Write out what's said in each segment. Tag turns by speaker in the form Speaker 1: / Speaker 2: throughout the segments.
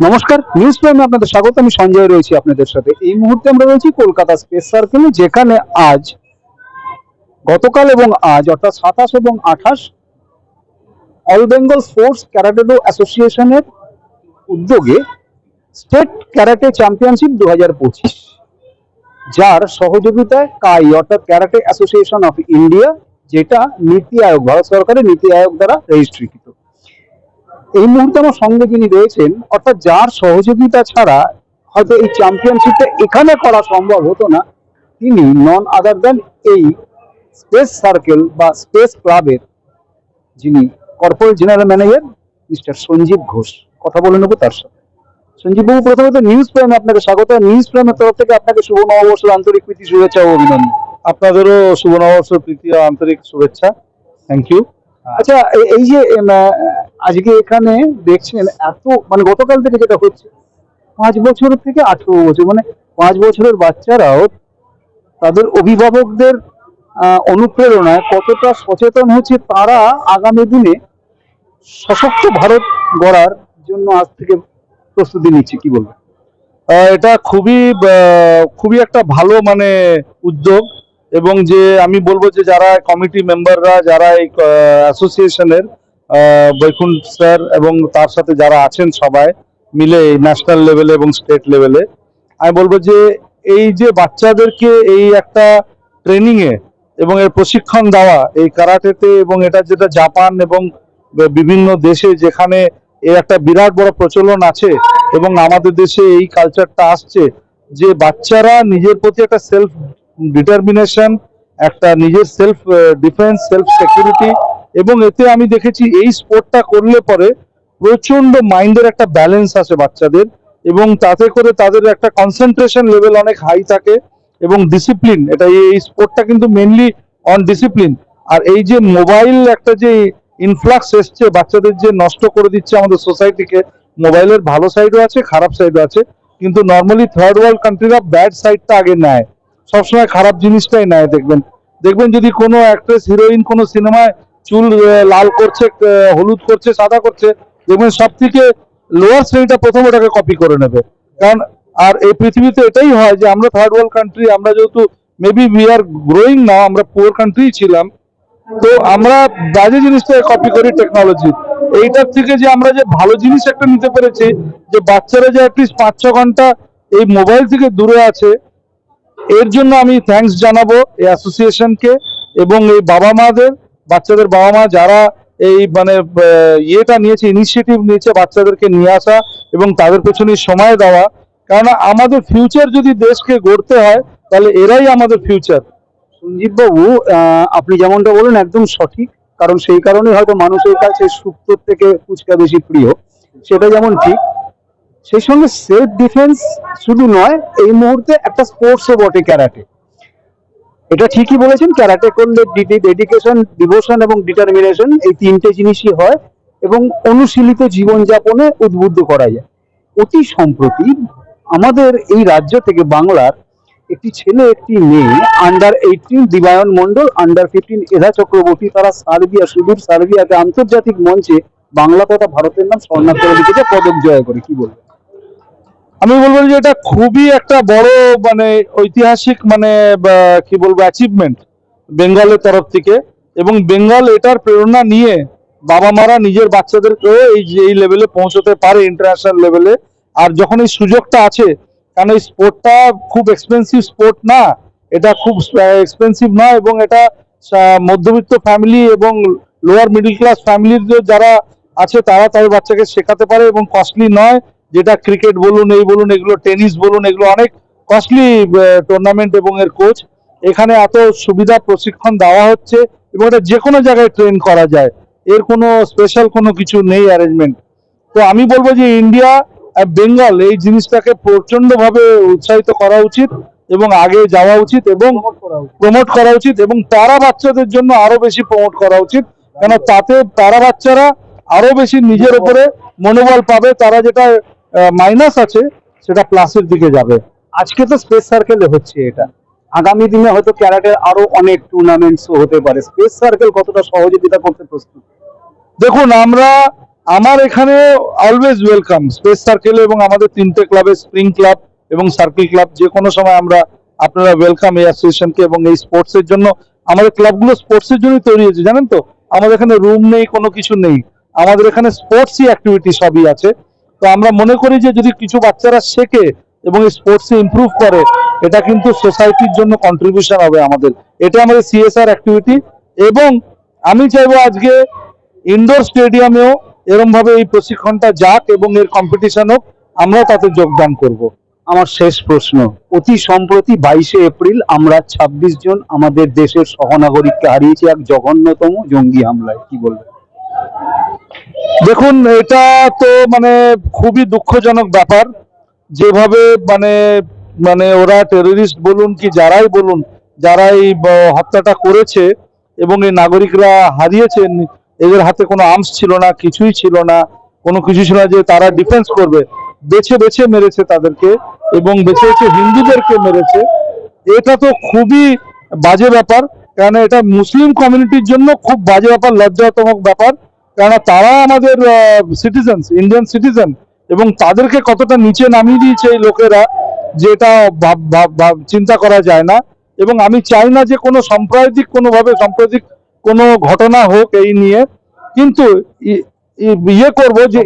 Speaker 1: নমস্কার নিউজ প্রাইমে আপনাদের স্বাগত, আমি সঞ্জয় রয়েছি আপনাদের সাথে। এই মুহূর্তে আমরা রয়েছি কলকাতা স্পেস সার্কেলে যেখানে আজ, গতকাল এবং আজ, অর্থাৎ সাতাশ এবং আঠাশ অল বেঙ্গল স্পোর্টস ক্যারাটেডো অ্যাসোসিয়েশনের উদ্যোগে স্টেট ক্যারাটে চ্যাম্পিয়নশিপ দু হাজার পঁচিশ, যার সহযোগিতায় কাই, অর্থাৎ ক্যারাটে অ্যাসোসিয়েশন অফ ইন্ডিয়া যেটা নীতি আয়োগ, ভারত সরকারের নীতি আয়োগ দ্বারা রেজিস্ট্রিকৃত এই মুহূর্তে আমার সঙ্গে যিনি রয়েছেন অর্থাৎ যার সহযোগিতা ছাড়া হয়তো এই চ্যাম্পিয়নশিপটা এখানে করা সম্ভব হতো না তিনি নন আদার দেন এই স্পেস সার্কেল বা স্পেস ক্লাবের যিনি corporate general manager mister Sanjeev Ghosh. কথা বলে নেব তার সাথে। সঞ্জীব বাবু প্রথমত নিউজ প্রাইমে আপনাকে স্বাগত। নিউজ প্রাইমের তরফ থেকে আপনাকে শুভ নববর্ষের আন্তরিক প্রীতি শুভেচ্ছা ও অভিনন্দন।
Speaker 2: আপনাদেরও শুভ নববর্ষ প্রীতি আন্তরিক শুভেচ্ছা। থ্যাংক ইউ
Speaker 1: আচ্ছা এই যে আজকে এখানে দেখছেন এত মানে গতকাল থেকে যেটা হচ্ছে, পাঁচ বছর থেকে আঠেরো বছর মানে পাঁচ বছরের বাচ্চারাও তাদের অভিভাবকদের অনুপ্রেরণায় কতটা সচেতন হচ্ছে তারা আগামী দিনে সশক্ত ভারত গড়ার জন্য আজ থেকে প্রস্তুতি নিচ্ছে, কি বলব
Speaker 2: এটা খুবই খুবই একটা ভালো মানে উদ্যোগ এবং যে আমি বলব যে যারা কমিটি মেম্বাররা যারা এই অ্যাসোসিয়েশনের বৈকুণ্ঠ স্যার এবং তার সাথে যারা আছেন সবাই মিলে ন্যাশনাল লেভেলে এবং স্টেট লেভেলে আমি বলব যে এই যে বাচ্চাদেরকে এই একটা ট্রেনিং এ এবং এর প্রশিক্ষণ দেওয়া, এই কারাটেতে এবং এটা যেটা জাপান এবং বিভিন্ন দেশে যেখানে এর একটা বিরাট বড় প্রচলন আছে এবং আমাদের দেশে এই কালচারটা আসছে যে বাচ্চারা নিজের প্রতি একটা সেলফ ডিটারমিনেশন একটা নিজের সেলফ ডিফেন্স সেলফ সিকিউরিটি এবং এতে আমি দেখেছি এই স্পোর্টটা করলে পরে প্রচণ্ড মাইন্ডের একটা ব্যালেন্স আসে বাচ্চাদের এবং তাতে করে তাদের একটা কনসেন্ট্রেশন লেভেল অনেক হাই থাকে এবং ডিসিপ্লিন এটা এই স্পোর্টটা কিন্তু মেনলি অন ডিসিপ্লিন আর এই যে মোবাইল একটা যে ইনফ্লাক্স এসছে, বাচ্চাদের যে নষ্ট করে দিচ্ছে আমাদের সোসাইটিকে মোবাইলের ভালো সাইডও আছে, খারাপ সাইডও আছে, কিন্তু নর্মালি থার্ড ওয়ার্ল্ড কান্ট্রিরা ব্যাড সাইডটা আগে নেয়। সবসময় খারাপ জিনিসটাই নেয়, দেখবেন। দেখবেন যদি কোনো অ্যাক্ট্রেস হিরোইন কোনো সিনেমায় চুল লাল করছে হলুদ করছে, সাদা করছে, দেখবেন সব থেকে লোয়ার শ্রেণীটা প্রথম ওটাকে কপি করে নেবে। কারণ, আর এই পৃথিবীতে এটাই হয় যে আমরা থার্ড ওয়ার্ল্ড কান্ট্রি আমরা যেহেতু মেবি উই আর গ্রোয়িং না আমরা পুয়ার কান্ট্রি ছিলাম, তো আমরা বাজে জিনিসটা কপি করি টেকনোলজি এইটার থেকে যে আমরা যে ভালো জিনিস একটা নিতে পেরেছি, যে বাচ্চারা যে অ্যাটলিস্ট পাঁচ ছ ঘণ্টা এই মোবাইল থেকে দূরে আছে, এর জন্য আমি থ্যাঙ্কস জানাব এই অ্যাসোসিয়েশনকে এবং এই বাবা মাদের বাচ্চাদের বাবা মা যারা এই মানে ইয়েটা নিয়েছে ইনিশিয়েটিভ নিয়েছে বাচ্চাদেরকে নিয়ে আসা এবং তাদের পেছনে সময় দেওয়া, কেননা আমাদের ফিউচার যদি দেশকে গড়তে হয়, তাহলে এরাই আমাদের ফিউচার
Speaker 1: সঞ্জীব বাবু আপনি যেমনটা বলেন একদম সঠিক, কারণ সেই কারণে হয়তো মানুষের কাছে সুপ্ত থেকে ফুচকা বেশি প্রিয়, সেটা যেমন ঠিক। সেই সঙ্গে সেলফ ডিফেন্স শুধু নয়, এই মুহূর্তে একটা স্পোর্টসও বটে ক্যারাটে। এটা ঠিকই বলেছেন ক্যারাটে করলে ডেডিকেশন ডিভোশন এবং ডিটারমিনেশন এই তিনটে জিনিসই হয় এবং অনুশীলিত জীবনযাপনে উদ্বুদ্ধ করা যায়। অতি সম্প্রতি আমাদের এই রাজ্য থেকে বাংলার একটি ছেলে, একটি মেয়ে under eighteen Dibayan Mondal under fifteen Edha Chakraborty, তারা সার্বিয়া, সুদূর সার্বিয়াকে আন্তর্জাতিক মঞ্চে বাংলা তথা ভারতের নাম স্বর্ণাক্ষরে লিখেছে, পদক জয় করে, কি বলব
Speaker 2: আমি বলব যে এটা খুবই একটা বড় মানে ঐতিহাসিক মানে কি বলব অ্যাচিভমেন্ট বেঙ্গলের তরফ থেকে। এবং বেঙ্গল এটার প্রেরণা নিয়ে বাবা মারা নিজের বাচ্চাদেরকেও এই যে, এই লেভেলে পৌঁছতে পারে ইন্টারন্যাশনাল লেভেলে আর যখন এই সুযোগটা আছে, কারণ এই স্পোর্টটা খুব এক্সপেন্সিভ স্পোর্ট না, এটা খুব এক্সপেন্সিভ না এবং এটা মধ্যবিত্ত ফ্যামিলি এবং লোয়ার মিডল ক্লাস ফ্যামিলির যারা আছে, তারা তাদের বাচ্চাকে শেখাতে পারে এবং কস্টলি নয়। যেটা ক্রিকেট বলুন এই বলুন এগুলো টেনিস বলুন এগুলো অনেক কস্টলি টুর্নামেন্ট এবং এর কোচ এখানে এত সুবিধা প্রশিক্ষণ দেওয়া হচ্ছে এবং এটা যে কোনো জায়গায় ট্রেন করা যায়। এর কোনো স্পেশাল কোনো কিছু নেই অ্যারেঞ্জমেন্ট তো আমি বলব যে ইন্ডিয়া আর বেঙ্গল এই জিনিসটাকে প্রচণ্ড ভাবে উৎসাহিত করা উচিত এবং আগে যাওয়া উচিত এবং প্রমোট করা উচিত। এবং তারা বাচ্চাদের জন্য আরও বেশি প্রমোট করা উচিত। কেন তাতে তারা বাচ্চারা আরও বেশি নিজের উপরে মনোবল পাবে তারা যেটা মাইনাস আছে, সেটা প্লাসের দিকে যাবে।
Speaker 1: আজকে তো স্পেস সার্কেলে হচ্ছে এটা। আগামী দিনে হয়তো ক্যারাটের আরও অনেক টুর্নামেন্টস হতে পারে। স্পেস সার্কেল কতটা সহযোগিতা করতে প্রস্তুত?
Speaker 2: দেখুন, আমরা, আমার এখানে অলওয়েজ ওয়েলকাম স্পেস সার্কেলে এবং আমাদের তিনটে ক্লাবে স্প্রিং ক্লাব এবং সার্কেল ক্লাব যে কোনো সময় আমরা আপনারা ওয়েলকাম এই অ্যাসোসিয়েশনকে এবং এই স্পোর্টস এর জন্য। আমাদের ক্লাবগুলো স্পোর্টস এর জন্যই তৈরি হয়েছে, জানেন তো? আমাদের এখানে রুম নেই, কোনো কিছু নেই। আমাদের এখানে স্পোর্টসই অ্যাক্টিভিটি সবই আছে। তো আমরা মনে করি যে যদি কিছু বাচ্চারা শেখে এবং স্পোর্টসে ইমপ্রুভ করে, এটা কিন্তু সোসাইটির জন্য কন্ট্রিবিউশন হবে আমাদের। এটা আমাদের সিএসআর অ্যাক্টিভিটি এবং আমি চাইব আজকে ইনডোর স্টেডিয়ামেও এরম ভাবে এই প্রশিক্ষণটা যাক এবং এর কম্পিটিশন হোক, আমরাও তাতে যোগদান করব।
Speaker 1: আমার শেষ প্রশ্ন, অতি সম্প্রতি বাইশে এপ্রিল আমরা ২৬ জন আমাদের দেশের সহনাগরিককে হারিয়েছি এক জঘন্যতম জঙ্গি হামলায়, কি বলবেন?
Speaker 2: দেখুন, এটা তো মানে খুবই দুঃখজনক ব্যাপার। যেভাবে মানে মানে ওরা টেররিস্ট বলুন কি যারাই বলুন যারা এই হত্যাটা করেছে এবং এই নাগরিকরা হারিয়েছেন, এদের হাতে কোনো আর্মস ছিল না, কিছুই ছিল না, কোনো কিছু ছিল না যে তারা ডিফেন্স করবে। বেছে বেছে মেরেছে তাদেরকে এবং বেছে বেছে হিন্দুদেরকে মেরেছে। এটা তো খুবই বাজে ব্যাপার কারণ এটা মুসলিম কমিউনিটির জন্য খুব বাজে ব্যাপার লজ্জাজনক ব্যাপার। কারণ তারা আমাদের সিটিজেন ইন্ডিয়ান সিটিজেন এবং তাদেরকে কতটা নিচে নামিয়ে দিয়েছে এই লোকেরা, যেটা চিন্তা করা যায় না। এবং আমি চাই না যে কোনো সাম্প্রদায়িক, কোনোভাবে সাম্প্রদায়িক কোনো ঘটনা হোক এই নিয়ে। কিন্তু ইয়ে করব যে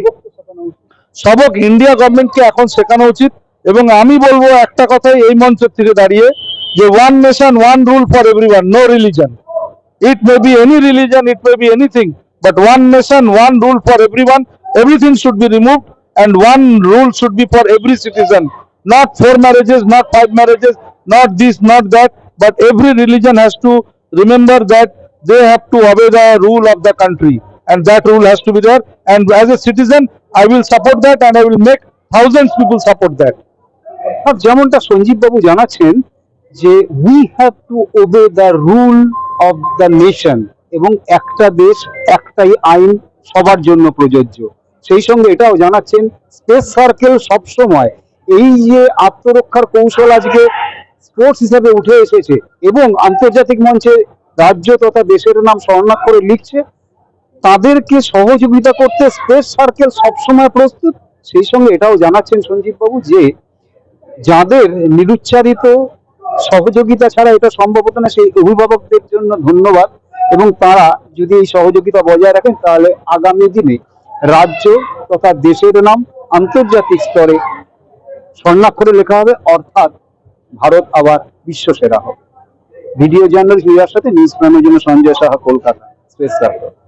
Speaker 2: সবক ইন্ডিয়া গভর্নমেন্টকে এখন শেখানো উচিত। এবং আমি বলব একটা কথাই এই মঞ্চের থেকে দাঁড়িয়ে যে one nation one rule for everyone no religion it may be any religion it may be anything but one nation one rule for everyone everything should be removed and one rule should be for every citizen not four marriages not five marriages not this not that but every religion has to remember that they have to obey the rule of the country and that rule has to be there and as a citizen i will support that and i will make thousands people support that
Speaker 1: অর্থাৎ যেমনটা সঞ্জীব বাবু জানাচ্ছেন যে we have to obey the rule the এবং একটা দেশ, একটাই আইন সবার জন্য প্রযোজ্য। সেই সঙ্গে এটাও জানাচ্ছেন, স্পেস সার্কেল সবসময় এই যে আত্মরক্ষার কৌশল আজকে স্পোর্টস হিসাবে উঠে এসেছে এবং আন্তর্জাতিক মঞ্চে রাজ্য তথা দেশের নাম স্বর্ণাক্ষরে লিখছে, তাদেরকে সহযোগিতা করতে স্পেস সার্কেল সবসময় প্রস্তুত। সেই সঙ্গে এটাও জানাচ্ছেন সঞ্জীব বাবু যে যাদের নিরুচ্চারিত সহযোগিতা ছাড়া এটা সম্ভব হতো না, সেই অভিভাবকদের জন্য ধন্যবাদ। এবং তারা যদি এই সহযোগিতা বজায় রাখেন, তাহলে আগামী দিনে রাজ্য তথা দেশের নাম আন্তর্জাতিক স্তরে স্বর্ণাক্ষরে লেখা হবে, অর্থাৎ ভারত আবার বিশ্ব সেরা হবে। ভিডিও রিয়ার সাথে নিউজ প্রাইমের জন্য সঞ্জয় সাহা, কলকাতা। Space circle